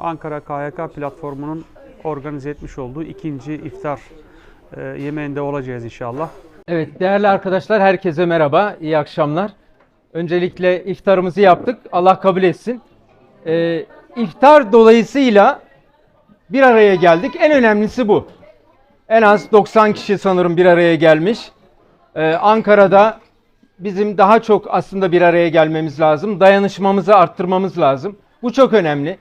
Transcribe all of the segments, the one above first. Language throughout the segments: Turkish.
Ankara KYK platformunun organize etmiş olduğu ikinci iftar e, yemeğinde olacağız inşallah. Evet değerli arkadaşlar herkese merhaba, iyi akşamlar. Öncelikle iftarımızı yaptık, Allah kabul etsin. Ee, iftar dolayısıyla bir araya geldik, en önemlisi bu. En az 90 kişi sanırım bir araya gelmiş. Ee, Ankara'da bizim daha çok aslında bir araya gelmemiz lazım, dayanışmamızı arttırmamız lazım. Bu çok önemli.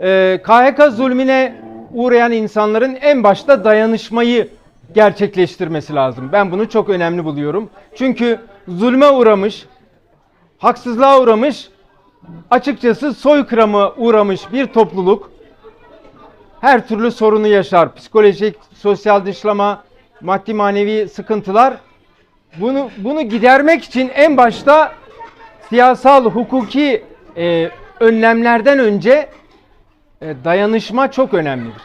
Ee, KHK zulmüne uğrayan insanların en başta dayanışmayı gerçekleştirmesi lazım. Ben bunu çok önemli buluyorum. Çünkü zulme uğramış, haksızlığa uğramış, açıkçası soykırıma uğramış bir topluluk her türlü sorunu yaşar. Psikolojik, sosyal dışlama, maddi manevi sıkıntılar. Bunu bunu gidermek için en başta siyasal, hukuki e, önlemlerden önce e, dayanışma çok önemlidir.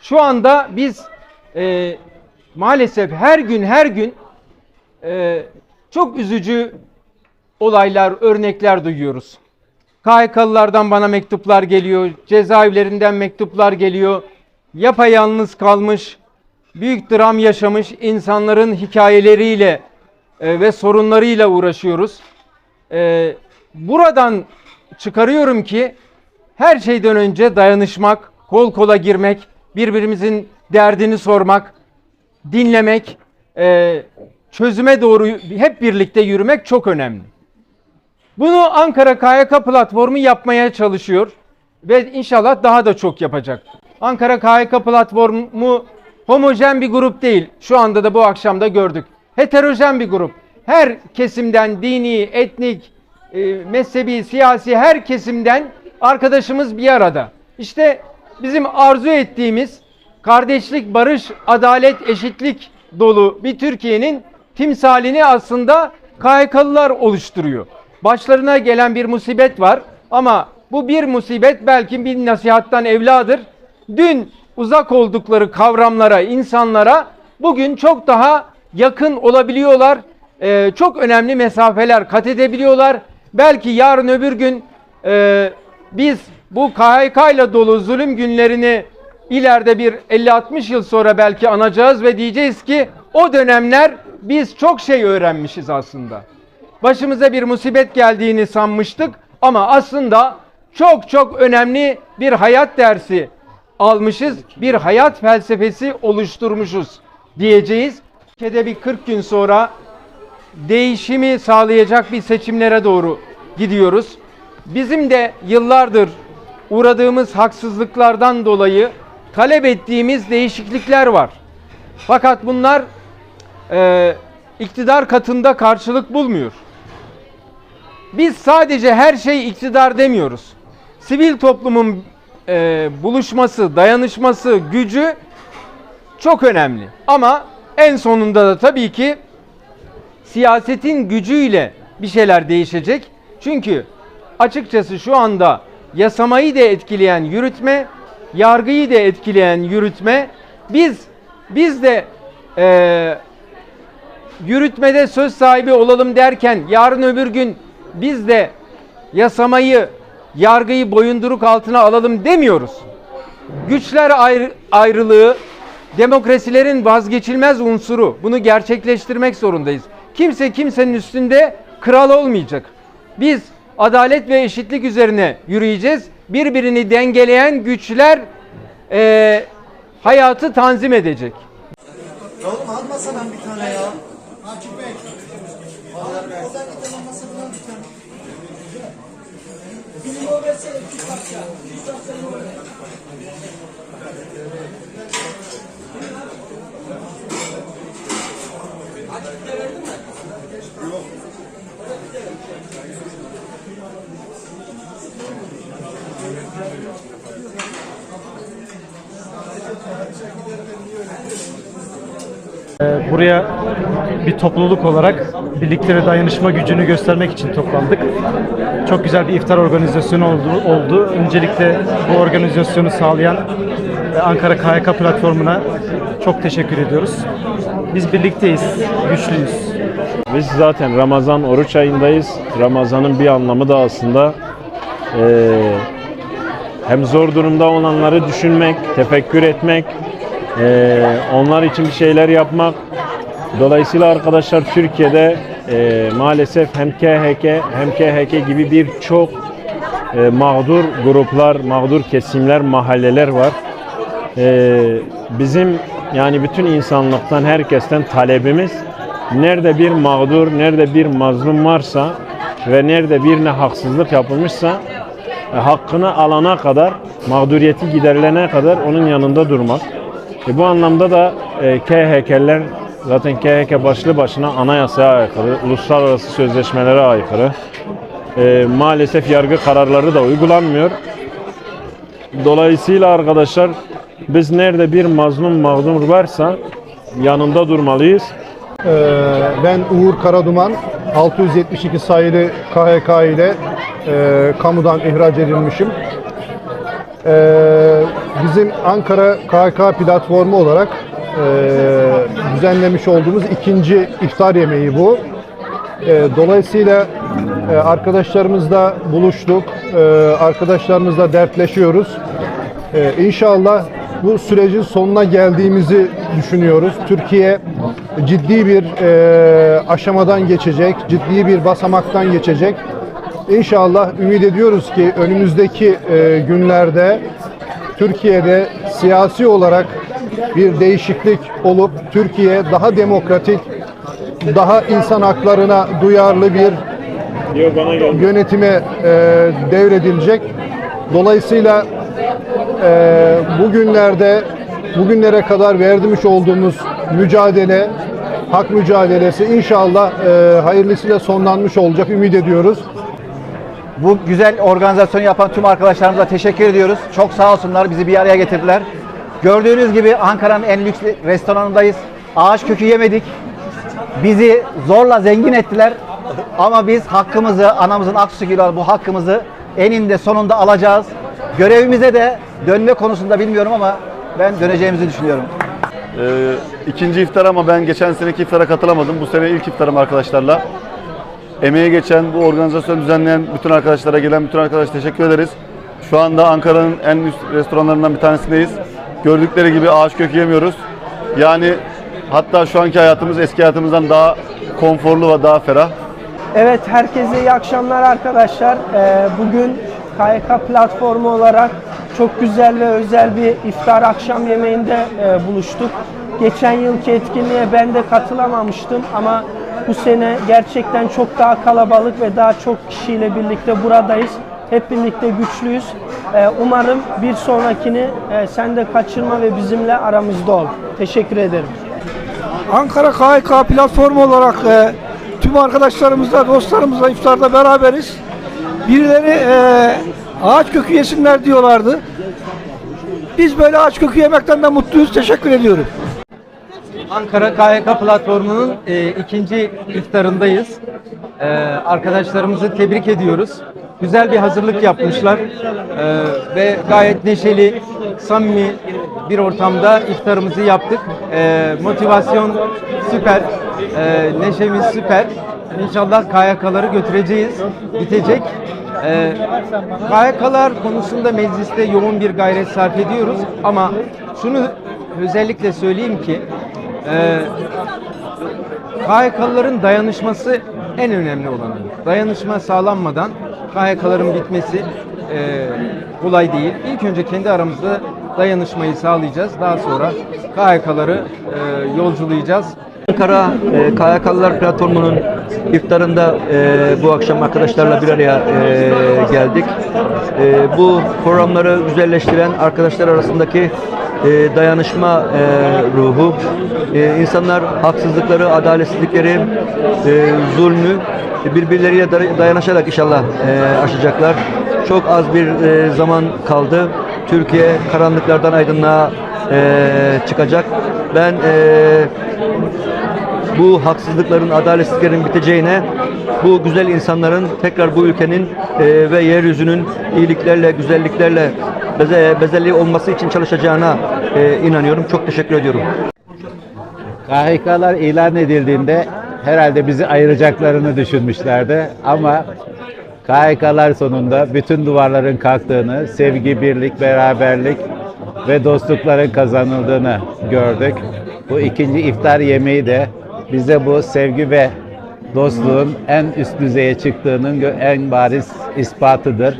Şu anda biz e, maalesef her gün her gün e, çok üzücü olaylar, örnekler duyuyoruz. KHK'lılardan bana mektuplar geliyor, cezaevlerinden mektuplar geliyor. Yapayalnız kalmış, büyük dram yaşamış insanların hikayeleriyle e, ve sorunlarıyla uğraşıyoruz. E, buradan çıkarıyorum ki her şeyden önce dayanışmak, kol kola girmek, birbirimizin derdini sormak, dinlemek, e, çözüme doğru hep birlikte yürümek çok önemli. Bunu Ankara KYK platformu yapmaya çalışıyor ve inşallah daha da çok yapacak. Ankara KYK platformu homojen bir grup değil. Şu anda da bu akşam da gördük. Heterojen bir grup. Her kesimden dini, etnik, e, mezhebi, siyasi her kesimden arkadaşımız bir arada. İşte bizim arzu ettiğimiz kardeşlik, barış, adalet, eşitlik dolu bir Türkiye'nin timsalini aslında KHK'lılar oluşturuyor. Başlarına gelen bir musibet var ama bu bir musibet belki bir nasihattan evladır. Dün uzak oldukları kavramlara, insanlara bugün çok daha yakın olabiliyorlar. Ee, çok önemli mesafeler kat edebiliyorlar. Belki yarın öbür gün e, biz bu KHK dolu zulüm günlerini ileride bir 50-60 yıl sonra belki anacağız ve diyeceğiz ki o dönemler biz çok şey öğrenmişiz aslında. Başımıza bir musibet geldiğini sanmıştık ama aslında çok çok önemli bir hayat dersi almışız. Bir hayat felsefesi oluşturmuşuz diyeceğiz. Ülkede bir 40 gün sonra değişimi sağlayacak bir seçimlere doğru gidiyoruz. Bizim de yıllardır uğradığımız haksızlıklardan dolayı talep ettiğimiz değişiklikler var. Fakat bunlar e, iktidar katında karşılık bulmuyor. Biz sadece her şey iktidar demiyoruz. Sivil toplumun e, buluşması, dayanışması, gücü çok önemli. Ama en sonunda da tabii ki siyasetin gücüyle bir şeyler değişecek. Çünkü açıkçası şu anda yasamayı da etkileyen yürütme, yargıyı da etkileyen yürütme, biz biz de e, yürütmede söz sahibi olalım derken yarın öbür gün biz de yasamayı, yargıyı boyunduruk altına alalım demiyoruz. Güçler ayrı, ayrılığı demokrasilerin vazgeçilmez unsuru. Bunu gerçekleştirmek zorundayız. Kimse kimsenin üstünde kral olmayacak. Biz adalet ve eşitlik üzerine yürüyeceğiz. Birbirini dengeleyen güçler eee, hayatı tanzim edecek. Oğlum almasana bir tane ya. Akif Bey. Oradan bir tane almasana bir tane. Bir limon versene iki parça. İki parça Buraya bir topluluk olarak birlikte dayanışma gücünü göstermek için toplandık. Çok güzel bir iftar organizasyonu oldu. oldu. Öncelikle bu organizasyonu sağlayan e, Ankara KYK platformuna çok teşekkür ediyoruz. Biz birlikteyiz, güçlüyüz. Biz zaten Ramazan oruç ayındayız. Ramazan'ın bir anlamı da aslında eee, hem zor durumda olanları düşünmek, tefekkür etmek, eee, onlar için bir şeyler yapmak. Dolayısıyla arkadaşlar Türkiye'de eee, maalesef hem KHK hem KHK gibi birçok eee, mağdur gruplar, mağdur kesimler, mahalleler var. Eee, bizim yani bütün insanlıktan, herkesten talebimiz nerede bir mağdur, nerede bir mazlum varsa ve nerede birine haksızlık yapılmışsa e, hakkını alana kadar, mağduriyeti giderilene kadar onun yanında durmak. E, bu anlamda da e, KHK'ler zaten KHK başlı başına anayasaya aykırı, uluslararası sözleşmelere aykırı. E, maalesef yargı kararları da uygulanmıyor. Dolayısıyla arkadaşlar biz nerede bir mazlum mağdur varsa yanında durmalıyız. Ee, Ben Uğur Karaduman, 672 sayılı KHK ile e, kamudan ihraç edilmişim. Ee, bizim Ankara KHK platformu olarak e, düzenlemiş olduğumuz ikinci iftar yemeği bu. E, Dolayısıyla e, arkadaşlarımızla buluştuk, e, arkadaşlarımızla dertleşiyoruz. Ee, İnşallah bu sürecin sonuna geldiğimizi düşünüyoruz. Türkiye ciddi bir e, aşamadan geçecek, ciddi bir basamaktan geçecek. İnşallah ümit ediyoruz ki önümüzdeki e, günlerde Türkiye'de siyasi olarak bir değişiklik olup Türkiye daha demokratik, daha insan haklarına duyarlı bir yönetime e, devredilecek. Dolayısıyla e, bugünlerde bugünlere kadar vermiş olduğumuz mücadele, hak mücadelesi inşallah e, hayırlısıyla sonlanmış olacak ümit ediyoruz. Bu güzel organizasyonu yapan tüm arkadaşlarımıza teşekkür ediyoruz. Çok sağ olsunlar bizi bir araya getirdiler. Gördüğünüz gibi Ankara'nın en lüks restoranındayız. Ağaç kökü yemedik. Bizi zorla zengin ettiler. Ama biz hakkımızı, anamızın ak sütüyle bu hakkımızı eninde sonunda alacağız. Görevimize de dönme konusunda bilmiyorum ama ben döneceğimizi düşünüyorum. Ee, ikinci iftar ama ben geçen seneki iftara katılamadım. Bu sene ilk iftarım arkadaşlarla. Emeği geçen, bu organizasyonu düzenleyen bütün arkadaşlara, gelen bütün arkadaşlara teşekkür ederiz. Şu anda Ankara'nın en üst restoranlarından bir tanesindeyiz. Gördükleri gibi ağaç kökü yemiyoruz. Yani hatta şu anki hayatımız eski hayatımızdan daha konforlu ve daha ferah. Evet, herkese iyi akşamlar arkadaşlar. Ee, Bugün KYK platformu olarak çok güzel ve özel bir iftar akşam yemeğinde e, buluştuk. Geçen yılki etkinliğe ben de katılamamıştım ama bu sene gerçekten çok daha kalabalık ve daha çok kişiyle birlikte buradayız. Hep birlikte güçlüyüz. Ee, Umarım bir sonrakini e, sen de kaçırma ve bizimle aramızda ol. Teşekkür ederim. Ankara KHK platformu olarak e, tüm arkadaşlarımızla, dostlarımızla iftarda beraberiz. Birileri e, ağaç kökü yesinler diyorlardı. Biz böyle ağaç kökü yemekten de mutluyuz. Teşekkür ediyorum. Ankara KYK platformunun e, ikinci iftarındayız. E, arkadaşlarımızı tebrik ediyoruz. Güzel bir hazırlık yapmışlar E, ve gayet neşeli, samimi bir ortamda iftarımızı yaptık. E, motivasyon süper, e, neşemiz süper. İnşallah KYK'ları götüreceğiz, bitecek. E, KYK'lar konusunda mecliste yoğun bir gayret sarf ediyoruz ama şunu özellikle söyleyeyim ki e, KHK'lıların dayanışması en önemli olanı. Dayanışma sağlanmadan KHK'ların bitmesi e, kolay değil. İlk önce kendi aramızda dayanışmayı sağlayacağız. Daha sonra KHK'ları e, yolculayacağız. Ankara e, KYK'lılar platformunun iftarında e, bu akşam arkadaşlarla bir araya e, geldik. E, bu programları güzelleştiren arkadaşlar arasındaki e, dayanışma e, ruhu, e, insanlar haksızlıkları, adaletsizlikleri, e, zulmü birbirleriyle day- dayanışarak inşallah e, aşacaklar. Çok az bir e, zaman kaldı. Türkiye karanlıklardan aydınlığa e, çıkacak. Ben e, bu haksızlıkların, adaletsizliklerin biteceğine, bu güzel insanların tekrar bu ülkenin e, ve yeryüzünün iyiliklerle, güzelliklerle beze, bezelli olması için çalışacağına e, inanıyorum. Çok teşekkür ediyorum. KHK'lar ilan edildiğinde herhalde bizi ayıracaklarını düşünmüşlerdi ama KHK'lar sonunda bütün duvarların kalktığını, sevgi, birlik, beraberlik ve dostlukların kazanıldığını gördük. Bu ikinci iftar yemeği de bize bu sevgi ve dostluğun en üst düzeye çıktığının en bariz ispatıdır.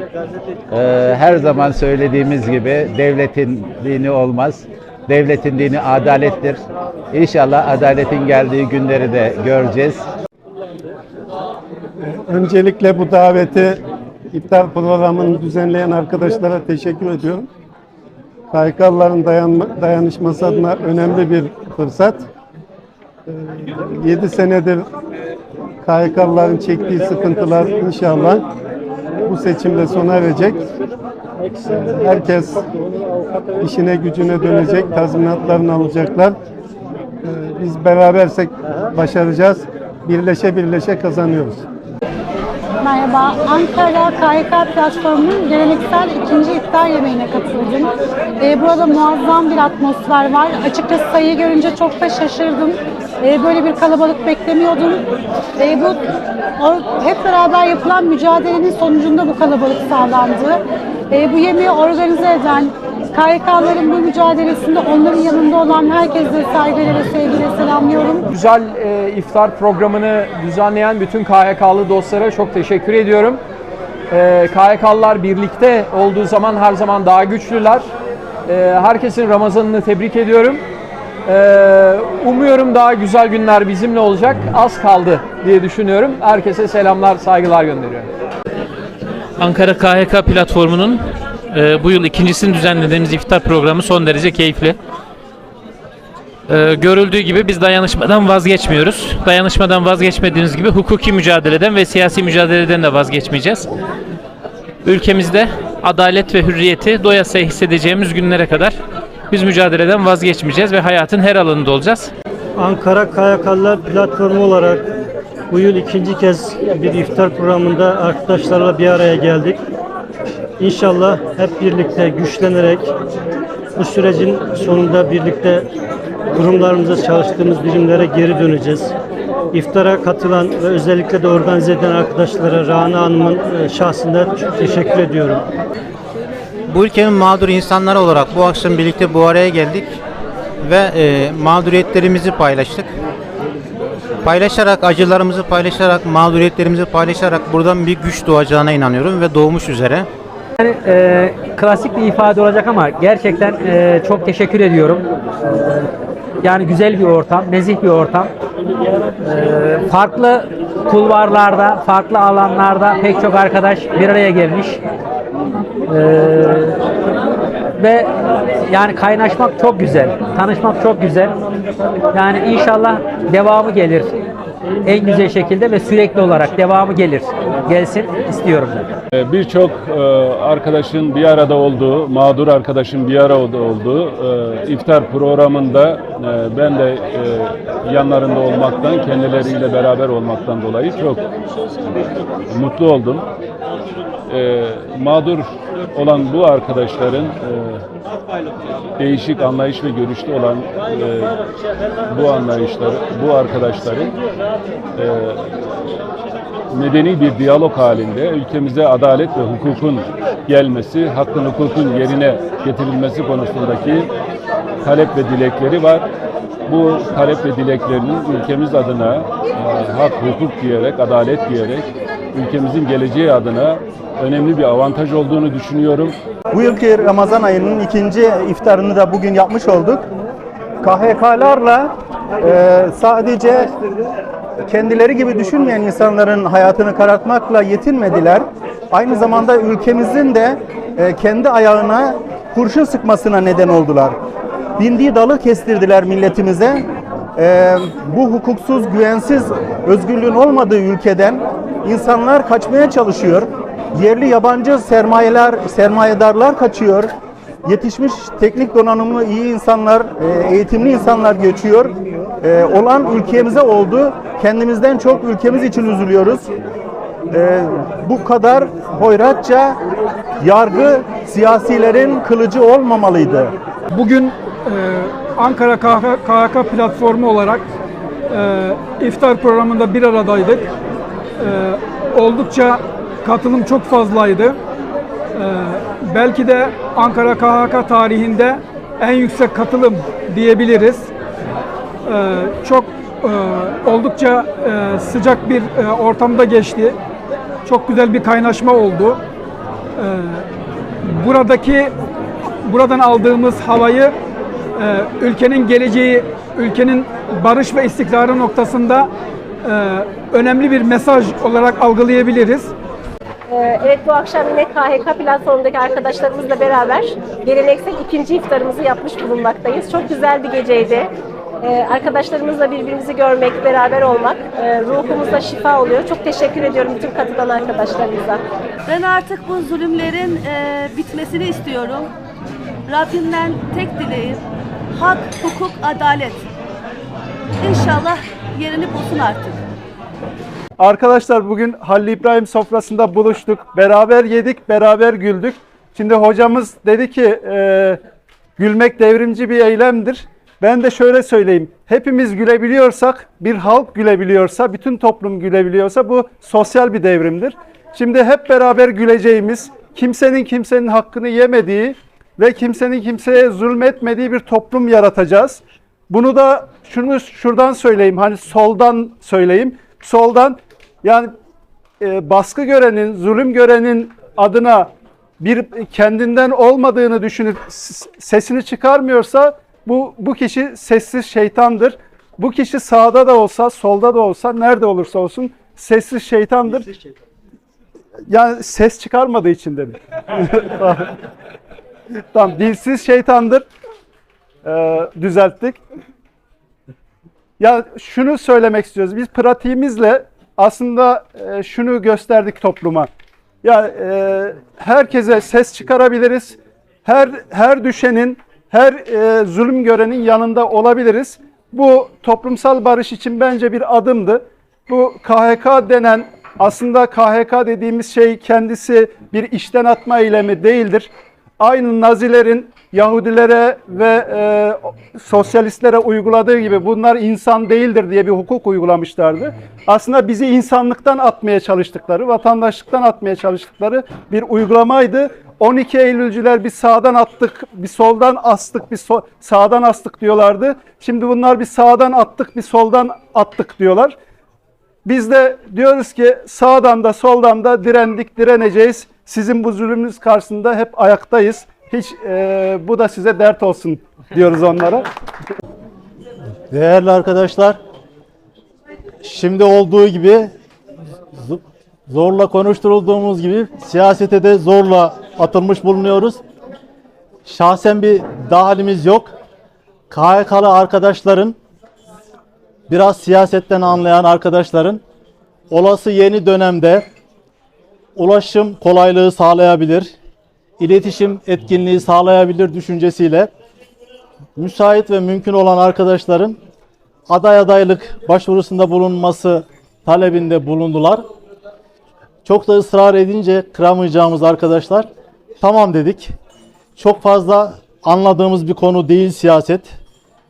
Ee, her zaman söylediğimiz gibi devletin dini olmaz. Devletin dini adalettir. İnşallah adaletin geldiği günleri de göreceğiz. Öncelikle bu daveti iftar programını düzenleyen arkadaşlara teşekkür ediyorum. Dayanma, dayanışması adına önemli bir fırsat. 7 senedir KYK'lıların çektiği sıkıntılar inşallah bu seçimde sona erecek. Herkes işine gücüne dönecek, tazminatlarını alacaklar. Ee, Biz berabersek başaracağız. Birleşe birleşe kazanıyoruz. Merhaba, Ankara KYK platformunun geleneksel ikinci iftar yemeğine katıldım. Ee, burada muazzam bir atmosfer var. Açıkçası sayıyı görünce çok da şaşırdım. Ee, böyle bir kalabalık beklemiyordum. Ee, bu hep beraber yapılan mücadelenin sonucunda bu kalabalık sağlandı. Ee, bu yemeği organize eden, KYK'ların bu mücadelesinde onların yanında olan herkese saygıyla ve sevgiyle selamlıyorum. Güzel e, iftar programını düzenleyen bütün KHK'lı dostlara çok teşekkür ediyorum. E, KHK'lılar birlikte olduğu zaman her zaman daha güçlüler. E, herkesin Ramazan'ını tebrik ediyorum. E, umuyorum daha güzel günler bizimle olacak. Az kaldı diye düşünüyorum. Herkese selamlar, saygılar gönderiyorum. Ankara KHK platformunun e, bu yıl ikincisini düzenlediğimiz iftar programı son derece keyifli. E, görüldüğü gibi biz dayanışmadan vazgeçmiyoruz. Dayanışmadan vazgeçmediğimiz gibi hukuki mücadeleden ve siyasi mücadeleden de vazgeçmeyeceğiz. Ülkemizde adalet ve hürriyeti doyasıya hissedeceğimiz günlere kadar biz mücadeleden vazgeçmeyeceğiz ve hayatın her alanında olacağız. Ankara KYK'lılar platformu olarak bu yıl ikinci kez bir iftar programında arkadaşlarla bir araya geldik. İnşallah hep birlikte güçlenerek bu sürecin sonunda birlikte kurumlarımıza çalıştığımız birimlere geri döneceğiz. İftara katılan ve özellikle de organize eden arkadaşlara Rana Hanım'ın e, şahsında teşekkür ediyorum. Bu ülkenin mağdur insanları olarak bu akşam birlikte bu araya geldik ve e, mağduriyetlerimizi paylaştık. Paylaşarak, acılarımızı paylaşarak, mağduriyetlerimizi paylaşarak buradan bir güç doğacağına inanıyorum ve doğmuş üzere. Yani, e, klasik bir ifade olacak ama gerçekten e, çok teşekkür ediyorum. Yani güzel bir ortam, nezih bir ortam. E, farklı kulvarlarda, farklı alanlarda pek çok arkadaş bir araya gelmiş. E, ve yani kaynaşmak çok güzel, tanışmak çok güzel. Yani inşallah devamı gelir en güzel şekilde ve sürekli olarak devamı gelir. Gelsin istiyorum ben. Ee, Birçok e, arkadaşın bir arada olduğu, mağdur arkadaşın bir arada olduğu e, iftar programında e, ben de yanlarında olmaktan, kendileriyle beraber olmaktan dolayı çok mutlu oldum. Mağdur olan bu arkadaşların e, değişik anlayış ve görüşte olan e, bu anlayışları, bu arkadaşların e, medeni bir diyalog halinde ülkemize adalet ve hukukun gelmesi, hakkın hukukun yerine getirilmesi konusundaki talep ve dilekleri var. Bu talep ve dileklerinin ülkemiz adına hak, hukuk diyerek, adalet diyerek ülkemizin geleceği adına önemli bir avantaj olduğunu düşünüyorum. Bu yılki Ramazan ayının ikinci iftarını da bugün yapmış olduk. KHK'larla e, sadece kendileri gibi düşünmeyen insanların hayatını karartmakla yetinmediler. Aynı zamanda ülkemizin de e, kendi ayağına kurşun sıkmasına neden oldular. Bindiği dalı kestirdiler milletimize. E, bu hukuksuz, güvensiz, özgürlüğün olmadığı ülkeden insanlar kaçmaya çalışıyor. Yerli yabancı sermayeler, sermayedarlar kaçıyor. Yetişmiş teknik donanımlı iyi insanlar, e, eğitimli insanlar geçiyor. E, olan ülkemize oldu. Kendimizden çok ülkemiz için üzülüyoruz. E, bu kadar hoyratça yargı siyasilerin kılıcı olmamalıydı. Bugün e, Ankara KH KHK platformu olarak e, iftar programında bir aradaydık. E, oldukça katılım çok fazlaydı. Ee, belki de Ankara KHK tarihinde en yüksek katılım diyebiliriz. Ee, çok e, oldukça e, sıcak bir e, ortamda geçti. Çok güzel bir kaynaşma oldu. Ee, buradaki buradan aldığımız havayı e, ülkenin geleceği, ülkenin barış ve istikrarı noktasında önemli bir mesaj olarak algılayabiliriz. Ee, Evet bu akşam yine KHK platformundaki arkadaşlarımızla beraber geleneksel ikinci iftarımızı yapmış bulunmaktayız. Çok güzel bir geceydi. Ee, Arkadaşlarımızla birbirimizi görmek, beraber olmak e, ruhumuza şifa oluyor. Çok teşekkür ediyorum bütün katılan arkadaşlarımıza. Ben artık bu zulümlerin e, bitmesini istiyorum. Rabbimden tek dileğim hak, hukuk, adalet. İnşallah yerini bulsun artık. Arkadaşlar bugün Halil İbrahim sofrasında buluştuk. Beraber yedik, beraber güldük. Şimdi hocamız dedi ki e, gülmek devrimci bir eylemdir. Ben de şöyle söyleyeyim. Hepimiz gülebiliyorsak, bir halk gülebiliyorsa, bütün toplum gülebiliyorsa bu sosyal bir devrimdir. Şimdi hep beraber güleceğimiz, kimsenin kimsenin hakkını yemediği ve kimsenin kimseye zulmetmediği bir toplum yaratacağız. Bunu da şunu şuradan söyleyeyim. Hani soldan söyleyeyim. Soldan yani e, baskı görenin, zulüm görenin adına bir kendinden olmadığını düşünüp sesini çıkarmıyorsa bu bu kişi sessiz şeytandır. Bu kişi sağda da olsa, solda da olsa, nerede olursa olsun sessiz şeytandır. Yani ses çıkarmadığı için dedi. tamam, dilsiz şeytandır. Ee, düzelttik. Ya şunu söylemek istiyoruz. Biz pratiğimizle aslında e, şunu gösterdik topluma. Ya e, herkese ses çıkarabiliriz. Her her düşenin, her e, zulüm görenin yanında olabiliriz. Bu toplumsal barış için bence bir adımdı. Bu KHK denen aslında KHK dediğimiz şey kendisi bir işten atma eylemi değildir. Aynı Nazilerin Yahudilere ve e, sosyalistlere uyguladığı gibi bunlar insan değildir diye bir hukuk uygulamışlardı. Aslında bizi insanlıktan atmaya çalıştıkları, vatandaşlıktan atmaya çalıştıkları bir uygulamaydı. 12 Eylülcüler bir sağdan attık, bir soldan astık, bir so- sağdan astık diyorlardı. Şimdi bunlar bir sağdan attık, bir soldan attık diyorlar. Biz de diyoruz ki sağdan da soldan da direndik, direneceğiz. Sizin bu zulümünüz karşısında hep ayaktayız. Hiç e, bu da size dert olsun diyoruz onlara. Değerli arkadaşlar, şimdi olduğu gibi zorla konuşturulduğumuz gibi siyasete de zorla atılmış bulunuyoruz. Şahsen bir dahilimiz yok. KHK'lı arkadaşların, biraz siyasetten anlayan arkadaşların olası yeni dönemde ulaşım kolaylığı sağlayabilir, iletişim etkinliği sağlayabilir düşüncesiyle müsait ve mümkün olan arkadaşların aday adaylık başvurusunda bulunması talebinde bulundular. Çok da ısrar edince kıramayacağımız arkadaşlar tamam dedik. Çok fazla anladığımız bir konu değil siyaset.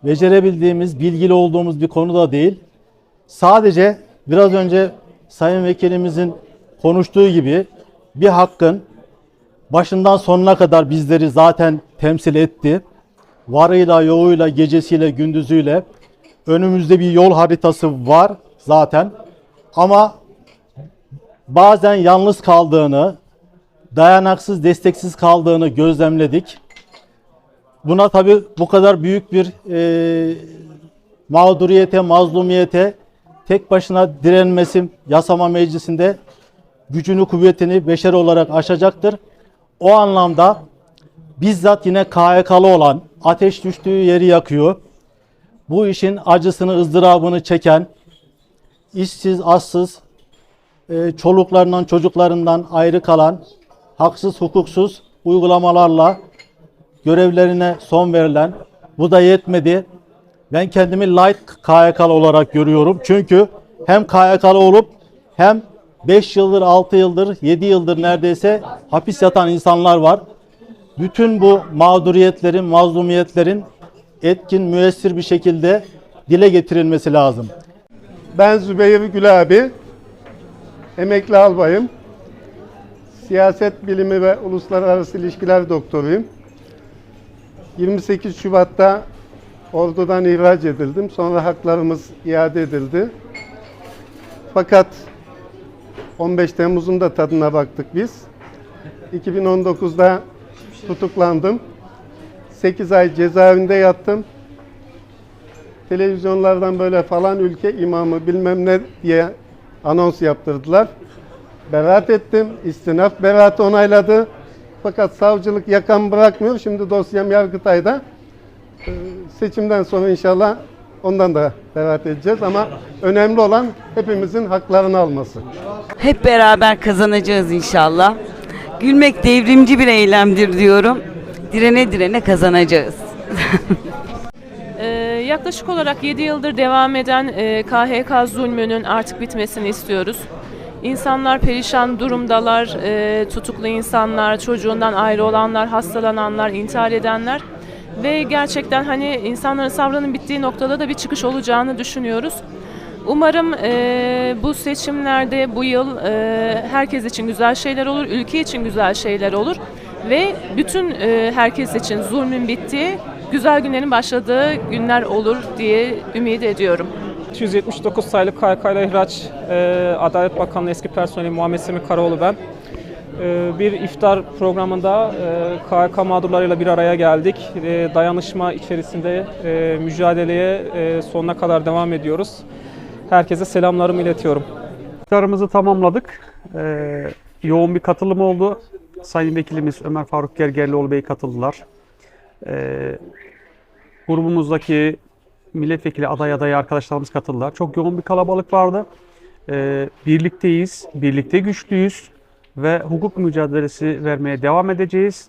Becerebildiğimiz, bilgili olduğumuz bir konu da değil. Sadece biraz önce Sayın Vekilimizin konuştuğu gibi bir hakkın başından sonuna kadar bizleri zaten temsil etti. Varıyla, yoğuyla, gecesiyle, gündüzüyle önümüzde bir yol haritası var zaten. Ama bazen yalnız kaldığını, dayanaksız, desteksiz kaldığını gözlemledik. Buna tabi bu kadar büyük bir e, mağduriyete, mazlumiyete tek başına direnmesi yasama meclisinde gücünü, kuvvetini beşer olarak aşacaktır. O anlamda bizzat yine KHK'lı olan ateş düştüğü yeri yakıyor. Bu işin acısını, ızdırabını çeken, işsiz, assız, e, çoluklarından, çocuklarından ayrı kalan, haksız, hukuksuz uygulamalarla görevlerine son verilen, bu da yetmedi. Ben kendimi light KHK'lı olarak görüyorum. Çünkü hem KHK'lı olup hem 5 yıldır, 6 yıldır, 7 yıldır neredeyse hapis yatan insanlar var. Bütün bu mağduriyetlerin, mazlumiyetlerin etkin, müessir bir şekilde dile getirilmesi lazım. Ben Zübeyir Gül abi. Emekli albayım. siyaset bilimi ve uluslararası ilişkiler doktoruyum. 28 Şubat'ta ordudan ihraç edildim. Sonra haklarımız iade edildi. Fakat 15 Temmuz'un da tadına baktık biz. 2019'da tutuklandım. 8 ay cezaevinde yattım. Televizyonlardan böyle falan ülke imamı bilmem ne diye anons yaptırdılar. Beraat ettim. İstinaf beraatı onayladı. Fakat savcılık yakan bırakmıyor. Şimdi dosyam Yargıtay'da. Ee, Seçimden sonra inşallah ondan da beraat edeceğiz ama önemli olan hepimizin haklarını alması. Hep beraber kazanacağız inşallah. Gülmek devrimci bir eylemdir diyorum. Direne direne kazanacağız. Ee, yaklaşık olarak 7 yıldır devam eden e, KHK zulmünün artık bitmesini istiyoruz. İnsanlar perişan durumdalar, e, tutuklu insanlar, çocuğundan ayrı olanlar, hastalananlar, intihar edenler ve gerçekten hani insanların sabrının bittiği noktada da bir çıkış olacağını düşünüyoruz. Umarım e, bu seçimlerde bu yıl e, herkes için güzel şeyler olur, ülke için güzel şeyler olur ve bütün e, herkes için zulmün bittiği, güzel günlerin başladığı günler olur diye ümit ediyorum. 279 sayılı KYK ile ihraç e, Adalet Bakanlığı eski personeli Muhammed Semih Karaoğlu ben. E, bir iftar programında e, KYK mağdurlarıyla bir araya geldik. E, dayanışma içerisinde e, mücadeleye e, sonuna kadar devam ediyoruz. Herkese selamlarımı iletiyorum. İftarımızı tamamladık. Ee, yoğun bir katılım oldu. Sayın Vekilimiz Ömer Faruk Gergerlioğlu Bey katıldılar. Ee, grubumuzdaki milletvekili aday adayı arkadaşlarımız katıldılar. Çok yoğun bir kalabalık vardı. Ee, birlikteyiz, birlikte güçlüyüz ve hukuk mücadelesi vermeye devam edeceğiz.